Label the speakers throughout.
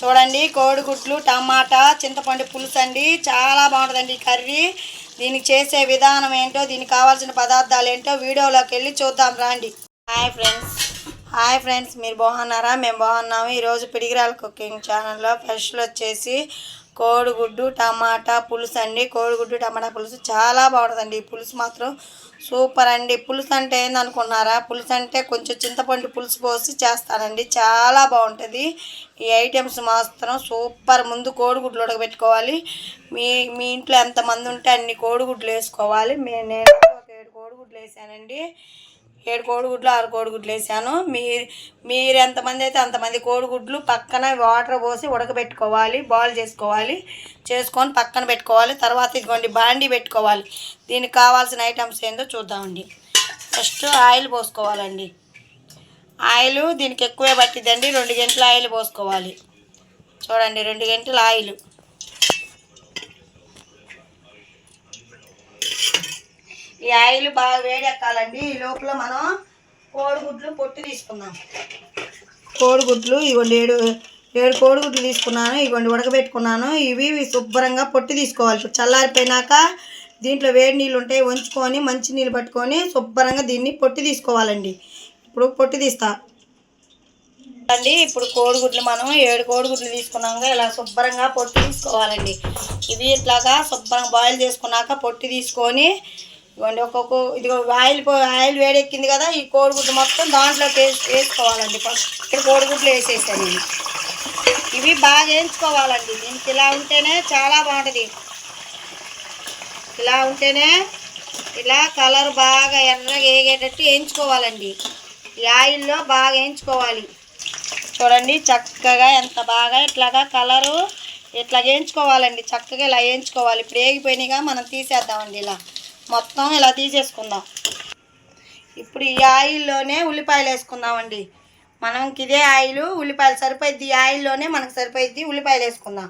Speaker 1: చూడండి కోడిగుడ్లు టమాటా చింతపండు పులుసు అండి చాలా బాగుంటుందండి ఈ కర్రీ. దీనికి చేసే విధానం ఏంటో దీనికి కావాల్సిన పదార్థాలు ఏంటో వీడియోలోకి వెళ్ళి చూద్దాం రండి. Hi friends. హాయ్ ఫ్రెండ్స్ మీరు బాగున్నారా? మేము బాగున్నాము. ఈరోజు పిడిగిరాల కుకింగ్ ఛానల్లో స్పెషల్ వచ్చేసి కోడిగుడ్డు టమాటా పులుసు అండి. కోడిగుడ్డు టమాటా పులుసు చాలా బాగుంటుందండి. ఈ పులుసు మాత్రం సూపర్ అండి. పులుసు అంటే ఏందనుకున్నారా? పులుసు అంటే కొంచెం చింతపండు పులుసు పోసి చేస్తానండి. చాలా బాగుంటుంది. ఈ ఐటమ్స్ మాత్రం సూపర్. ముందు కోడిగుడ్లు ఉడకబెట్టుకోవాలి. మీ మీ ఇంట్లో ఎంతమంది ఉంటే అన్ని కోడిగుడ్లు వేసుకోవాలి. మే నేను ఒక ఏడు కోడిగుడ్లు వేసానండి. ఏడు కోడిగుడ్లు ఆరు కోడిగుడ్లు వేసాను. మీ మీరు ఎంతమంది అయితే అంతమంది కోడిగుడ్లు పక్కన వాటర్ పోసి ఉడకబెట్టుకోవాలి బాయిల్ చేసుకోవాలి చేసుకొని పక్కన పెట్టుకోవాలి. తర్వాత ఇదిగోండి బాండి పెట్టుకోవాలి. దీనికి కావాల్సిన ఐటమ్స్ ఏందో చూద్దామండి. First oil పోసుకోవాలండి. ఆయిల్ దీనికి ఎక్కువే పట్టిద్దండి. రెండు గంటల ఆయిల్ పోసుకోవాలి. చూడండి రెండు గంటల ఆయిల్. ఈ ఆయిల్ బాగా వేడెక్కాలండి. ఈ లోపల మనం కోడిగుడ్లు పొట్టు తీసుకుందాం. కోడిగుడ్లు ఇవ్వండి ఏడు ఏడు కోడిగుడ్లు తీసుకున్నాను ఇవ్వండి ఉడకబెట్టుకున్నాను. ఇవి శుభ్రంగా పొట్టు తీసుకోవాలి. ఇప్పుడు చల్లారిపోయినాక దీంట్లో వేడి నీళ్ళు ఉంటాయి వంచుకొని మంచి నీళ్ళు పట్టుకొని శుభ్రంగా దీన్ని పొట్టు తీసుకోవాలండి. ఇప్పుడు పొట్టు తీస్తా. అండి ఇప్పుడు కోడిగుడ్లు మనం ఏడు కోడిగుడ్లు తీసుకున్నాక ఇలా శుభ్రంగా పొట్టు తీసుకోవాలండి. ఇవి ఇట్లాగా శుభ్రంగా బాయిల్ చేసుకున్నాక పొట్టు తీసుకొని ఇవ్వండి. ఒక్కొక్క ఇదిగో ఆయిల్ పో- ఆయిల్ వేడెక్కింది కదా ఈ కోడిగుడ్లు మొత్తం దాంట్లో వేసి వేసుకోవాలండి ఫస్ట్. ఇక్కడ కోడిగుడ్లు వేసేసాను ఇవి ఇవి బాగా వేయించుకోవాలండి. దీనికి ఇలా ఉంటేనే చాలా బాగుంటుంది. ఇలా ఉంటేనే ఇలా కలర్ బాగా ఎర్రగా వేగేటట్టు వేయించుకోవాలండి. ఈ ఆయిల్లో బాగా వేయించుకోవాలి. చూడండి చక్కగా ఎంత బాగా ఇట్లాగా కలరు ఇట్లా వేయించుకోవాలండి. చక్కగా ఇలా వేయించుకోవాలి. ఇప్పుడు వేగిపోయినాయిగా మనం తీసేద్దామండి ఇలా. మొత్తం ఇలా తీసేసుకుందాం. ఇప్పుడు ఈ ఆయిల్లోనే ఉల్లిపాయలు వేసుకుందామండి. మనం ఇదే ఆయిల్ ఉల్లిపాయలు సరిపోయిద్ది. ఈ ఆయిల్లోనే మనకు సరిపోయిద్ది ఉల్లిపాయలు వేసుకుందాం.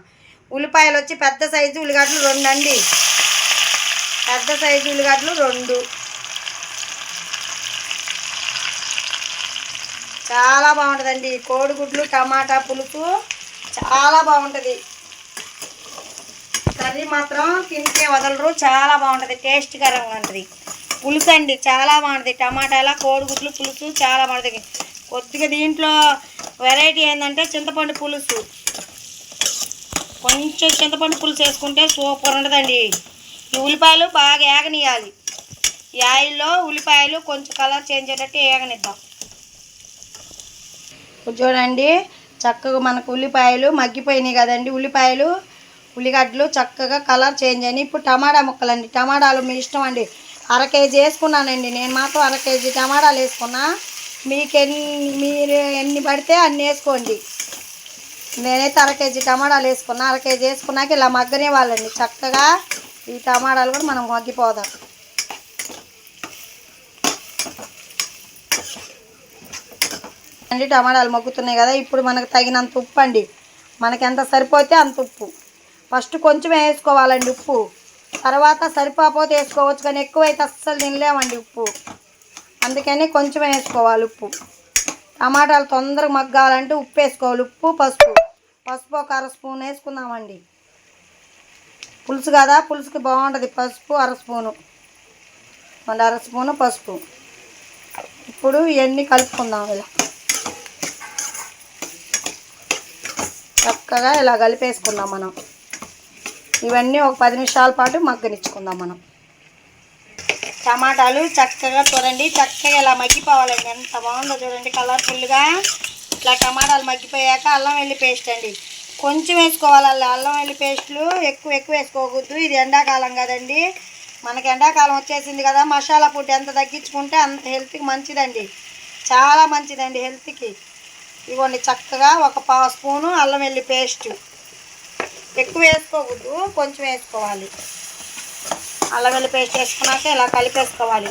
Speaker 1: ఉల్లిపాయలు వచ్చి పెద్ద సైజు ఉల్లిగడ్డలు రెండు అండి పెద్ద సైజు ఉల్లిగడ్డలు రెండు. చాలా బాగుంటుందండి. కోడిగుడ్లు టమాటా పులుసు చాలా బాగుంటుంది. అది మాత్రం తింటే వదలరు. చాలా బాగుంటుంది. టేస్ట్కరంగా ఉంటుంది. పులుసు అండి చాలా బాగుంటుంది. టమాటాల కోడిగుడ్లు పులుసు చాలా బాగుంటుంది. కొద్దిగా దీంట్లో వెరైటీ ఏంటంటే చింతపండు పులుసు. కొంచెం చింతపండు పులుసు వేసుకుంటే సూపర్ ఉంటుందండి. ఈ ఉల్లిపాయలు బాగా ఏగనియాలి ఈ ఆయిల్లో ఉల్లిపాయలు కొంచెం కలర్ చేంజ్ అయ్యేటట్టు ఏగనిద్దాం. చూడండి. చక్కగా మనకు ఉల్లిపాయలు మగ్గిపోయినాయి కదండి. ఉల్లిపాయలు ఉల్లిగడ్డలు చక్కగా కలర్ చేంజ్ అయినాయి. ఇప్పుడు టమాటా ముక్కలండి. టమాటాలు మీ ఇష్టం అండి. అర కేజీ వేసుకున్నానండి. నేను మాత్రం అర కేజీ టమాటాలు వేసుకున్నా. మీకు మీరు ఎన్ని పడితే అన్ని వేసుకోండి. నేనైతే అర కేజీ టమాటాలు వేసుకున్నా. అర కేజీ వేసుకున్నాక ఇలా మగ్గనే వాళ్ళండి. చక్కగా ఈ టమాటాలు కూడా మనం మగ్గిపోదాం. అండి టమాటాలు మగ్గుతున్నాయి కదా. ఇప్పుడు మనకు తగినంత ఉప్పు అండి. మనకి ఎంత సరిపోతే అంత ఉప్పు. ఫస్ట్ కొంచెం వేసుకోవాలండి ఉప్పు. తర్వాత సరిపోతే వేసుకోవచ్చు కానీ ఎక్కువైతే అస్సలు తినలేమండి ఉప్పు. అందుకని కొంచెం వేసుకోవాలి ఉప్పు. టమాటాలు తొందరగా మగ్గాలంటే ఉప్పు వేసుకోవాలి. ఉప్పు పసుపు. పసుపు ఒక అర స్పూన్ వేసుకుందామండి. పులుసు కదా పులుసుకి బాగుంటుంది. పసుపు అర స్పూను. రెండు అర స్పూను పసుపు. ఇప్పుడు ఇవన్నీ కలుపుకుందాం ఇలా. చక్కగా ఇలా కలిపేసుకుందాం మనం. ఇవన్నీ ఒక పది నిమిషాల పాటు మగ్గనిచ్చుకుందాం మనం. టమాటాలు చక్కగా చూడండి చక్కగా ఇలా మగ్గిపోవాలండి. ఎంత బాగుందో చూడండి కలర్ఫుల్గా. ఇట్లా టమాటాలు మగ్గిపోయాక అల్లం వెల్లి పేస్ట్ అండి. కొంచెం వేసుకోవాలి అల్లం వెల్లి పేస్ట్లు. ఎక్కువ ఎక్కువ వేసుకోకూడదు. ఇది ఎండాకాలం కదండి. మనకి ఎండాకాలం వచ్చేసింది కదా. మసాలా ఫుడ్ ఎంత తగ్గించుకుంటే అంత హెల్త్కి మంచిదండి. చాలా మంచిదండి హెల్త్కి. ఇవ్వండి చక్కగా ఒక పావు స్పూను అల్లం వెల్లి పేస్టు. ఎక్కువ వేసుకోకూడదు కొంచెం వేసుకోవాలి. అల్లం వెల్లి పేస్ట్ వేసుకున్నాక ఇలా కలిపేసుకోవాలి.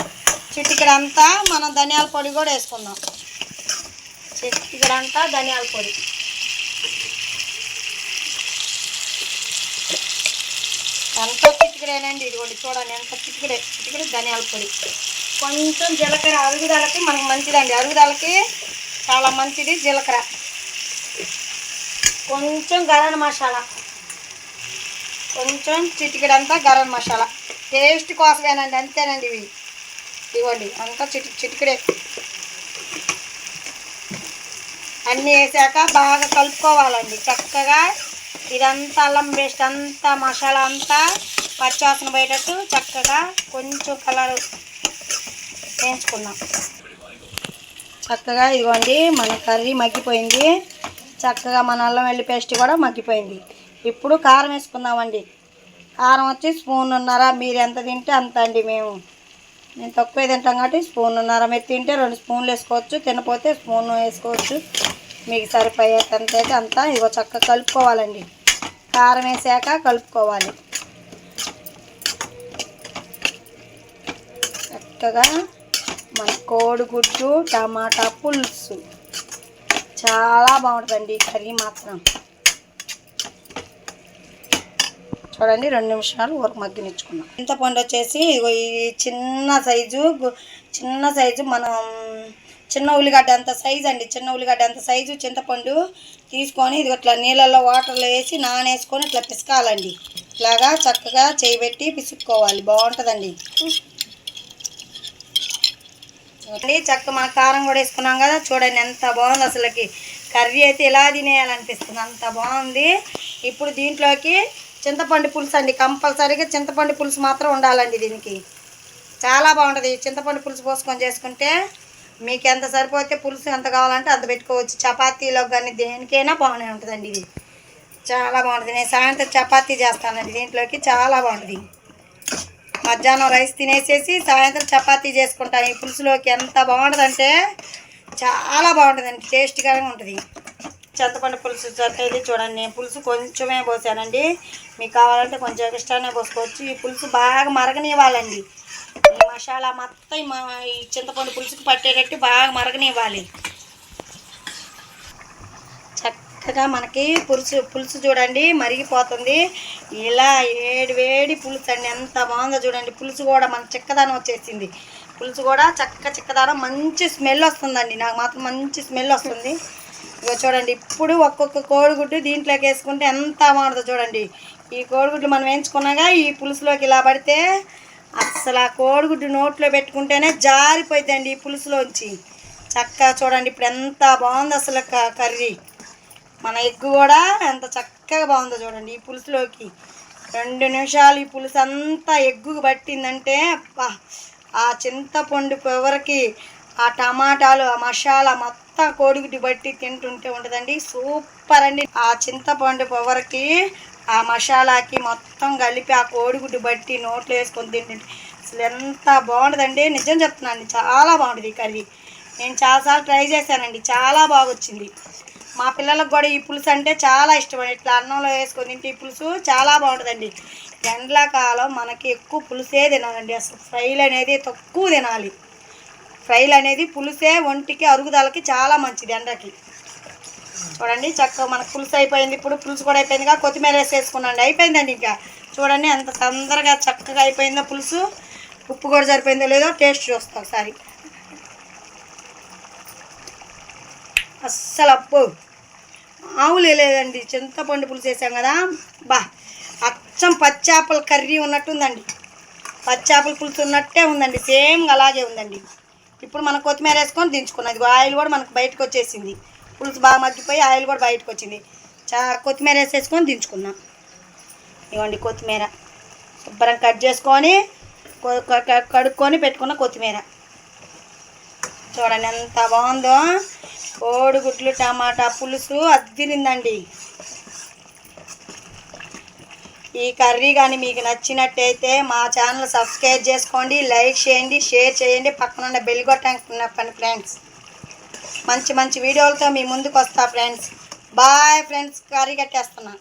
Speaker 1: చిటికడంతా మనం ధనియాల పొడి కూడా వేసుకుందాం. చిటికడంతా ధనియాల పొడి. ఎంత చిటికెడేనండి ఇదిగోండి చూడండి ఎంత చిటికెడే చిటికెడే ధనియాల పొడి. కొంచెం జీలకర్ర అరుగుదలకి మనకి మంచిదండి. అరుగుదలకి చాలా మంచిది జీలకర్ర. కొంచెం గరం మసాలా. కొంచెం చిటికెడంతా గరం మసాలా. టేస్ట్ కోసమేనండి అంతేనండి ఇవి. ఇవ్వండి అంతా చిటి చిటికడే. అన్నీ వేసాక బాగా కలుపుకోవాలండి. చక్కగా ఇదంతా అల్లం పేస్ట్ అంతా మసాలా అంతా పచ్చివాసన పోయేటట్టు చక్కగా కొంచెం కలర్ వేయించుకున్నాం. చక్కగా ఇదిగోండి మన కర్రీ మగ్గిపోయింది. చక్కగా మన అల్లం వెల్లి పేస్ట్ కూడా మగ్గిపోయింది. ఇప్పుడు కారం వేసుకుందామండి. కారం వచ్చి స్పూన్ ఉన్నారా మీరు ఎంత తింటే అంత అండి మేము. నేను తక్కువ తింటాం కాబట్టి స్పూన్ ఉన్నారా మీరు తింటే రెండు స్పూన్లు వేసుకోవచ్చు. తినపోతే స్పూన్ వేసుకోవచ్చు. మీకు సరిపోయేంత అయితే అంతా ఇదిగో చక్కగా కలుపుకోవాలండి. కారం వేసాక కలుపుకోవాలి. చక్కగా మన కోడిగుడ్డు టమాటా పులుసు. చాలా బాగుంటుందండి ఈ కర్రీ మాత్రం. చూడండి రెండు నిమిషాలు ఊరకు మగ్గనిచ్చుకున్నాం. చింతపండు వచ్చేసి ఇదిగో ఈ చిన్న సైజు చిన్న సైజు మనం చిన్న ఉల్లిగడ్డ అంత సైజు అండి చిన్న ఉల్లిగడ్డ అంత సైజు చింతపండు తీసుకొని ఇది ఇట్లా నీళ్ళల్లో వాటర్లో వేసి నానేసుకొని ఇట్లా పిసకాలండి. ఇలాగా చక్కగా చేయబెట్టి పిసుక్కోవాలి బాగుంటుందండి. అండి చక్క మన కారం కూడా వేసుకున్నాం కదా చూడండి ఎంత బాగుంది అసలుకి. కర్రీ అయితే ఇలా తినేయాలనిపిస్తుంది అంత బాగుంది. ఇప్పుడు దీంట్లోకి చింతపండు పులుసు అండి కంపల్సరీగా చింతపండు పులుసు మాత్రం ఉండాలండి దీనికి. చాలా బాగుంటుంది. చింతపండు పులుసు పోసుకొని చేసుకుంటే మీకు ఎంత సరిపోతే పులుసు ఎంత కావాలంటే అంత పెట్టుకోవచ్చు. చపాతీలో కానీ దేనికైనా బాగానే ఉంటుందండి ఇది. చాలా బాగుంటుంది. నేను సాయంత్రం చపాతీ చేస్తానండి దీంట్లోకి. చాలా బాగుంటుంది. మధ్యాహ్నం రైస్ తినేసేసి సాయంత్రం చపాతీ చేసుకుంటాను ఈ పులుసులోకి ఎంత బాగుంటుందంటే చాలా బాగుంటుందండి. టేస్ట్గానే ఉంటుంది. చింతపండు పులుసు ఇది చూడండి. నేను పులుసు కొంచెమే పోసానండి. మీకు కావాలంటే కొంచెం ఎక్స్ట్రానే పోసుకోవచ్చు. ఈ పులుసు బాగా మరగనివ్వాలండి. ఈ మసాలా మొత్తం ఈ మా ఈ చింతపండు పులుసుకి పట్టేటట్టు బాగా మరగనివ్వాలి. చక్కగా మనకి పులుసు పులుసు చూడండి మరిగిపోతుంది. ఇలా వేడి వేడి పులుసు అండి. ఎంత బాగుందో చూడండి. పులుసు కూడా మన చిక్కదనం వచ్చేసింది. పులుసు కూడా చక్క చిక్కదనం మంచి స్మెల్ వస్తుందండి. నాకు మాత్రం మంచి స్మెల్ వస్తుంది. ఇగో చూడండి ఇప్పుడు ఒక్కొక్క కోడిగుడ్డు దీంట్లోకి వేసుకుంటే ఎంత బాగుంటుందో చూడండి. ఈ కోడిగుడ్డు మనం వేయించుకున్నాగా ఈ పులుసులోకి ఇలా పడితే అసలు ఆ కోడిగుడ్డు నోట్లో పెట్టుకుంటేనే జారిపోతుందండి ఈ పులుసులోంచి. చక్కగా చూడండి ఇప్పుడు ఎంత బాగుంది అసలు క- కర్రీ. మన ఎగ్గు కూడా ఎంత చక్కగా బాగుందో చూడండి ఈ పులుసులోకి. రెండు నిమిషాలు ఈ పులుసు అంతా ఎగ్గుకు పట్టిందంటే ఆ చింతపండు ఎవరికి ఆ టమాటాలు ఆ మసాలా మొత్తం కోడిగుడ్డు బట్టి తింటుంటే ఉంటుందండి. సూపర్ అండి. ఆ చింతపండు పవర్కి ఆ మసాలాకి మొత్తం కలిపి ఆ కోడిగుడ్డు బట్టి నోట్లో వేసుకొని తింటుంటే అసలు ఎంత బాగుంటుందండి. నిజం చెప్తున్నాను చాలా బాగుంటుంది ఈ కర్రీ. నేను చాలాసార్లు ట్రై చేశానండి చాలా బాగా వచ్చింది మా పిల్లలకు కూడా ఈ పులుసు అంటే చాలా ఇష్టం. ఇట్లా అన్నంలో వేసుకొని తింటే ఈ పులుసు చాలా బాగుంటుందండి. ఎండాకాలం మనకి ఎక్కువ పులుసే తినాలండి. అసలు ఫ్రైలు అనేది తక్కువ తినాలి. ఫ్రైలు అనేది పులుసే ఒంటికి అరుగుదలకి చాలా మంచిది ఎండకి. చూడండి చక్కగా మనకు పులుసు అయిపోయింది. ఇప్పుడు పులుసు కూడా అయిపోయిందిగా కొత్తిమీర వేసేసుకున్నాండి అయిపోయిందండి ఇంకా. చూడండి ఎంత తొందరగా చక్కగా అయిపోయిందో పులుసు. ఉప్పు కూడా సరిపోయిందో లేదో టేస్ట్ చూస్తాం ఒకసారి. అస్సలు అప్పు మామూలు లేదండి చింతపండు పులుసు వేసాం కదా. బా! అచ్చం పచ్చాపల కర్రీ ఉన్నట్టుందండి. పచ్చాపల పులుసు ఉన్నట్టే ఉందండి. సేమ్ అలాగే ఉందండి. ఇప్పుడు మనం కొత్తిమీర వేసుకొని దించుకున్నాం. ఇదిగో ఆయిల్ కూడా మనకు బయటకు వచ్చేసింది. పులుసు బాగా మగ్గిపోయి ఆయిల్ కూడా బయటకు వచ్చింది. చా కొత్తిమీర వేసేసుకొని దించుకున్నాం ఇవ్వండి కొత్తిమీర. శుభ్రం కట్ చేసుకొని కడుక్కొని పెట్టుకున్న కొత్తిమీర. చూడండి ఎంత బాగుందో. కోడిగుడ్లు టమాటా పులుసు అద్దిరిందండి. ఈ కర్రీ కానీ మీకు నచ్చినట్టయితే మా ఛానల్ సబ్స్క్రైబ్ చేసుకోండి లైక్ చేయండి షేర్ చేయండి. పక్కన బెల్ కొట్టండి పని ఫ్రెండ్స్. మంచి మంచి వీడియోలతో మీ ముందుకు వస్తా ఫ్రెండ్స్. Bye friends. కర్రీ కట్టేస్తున్నాను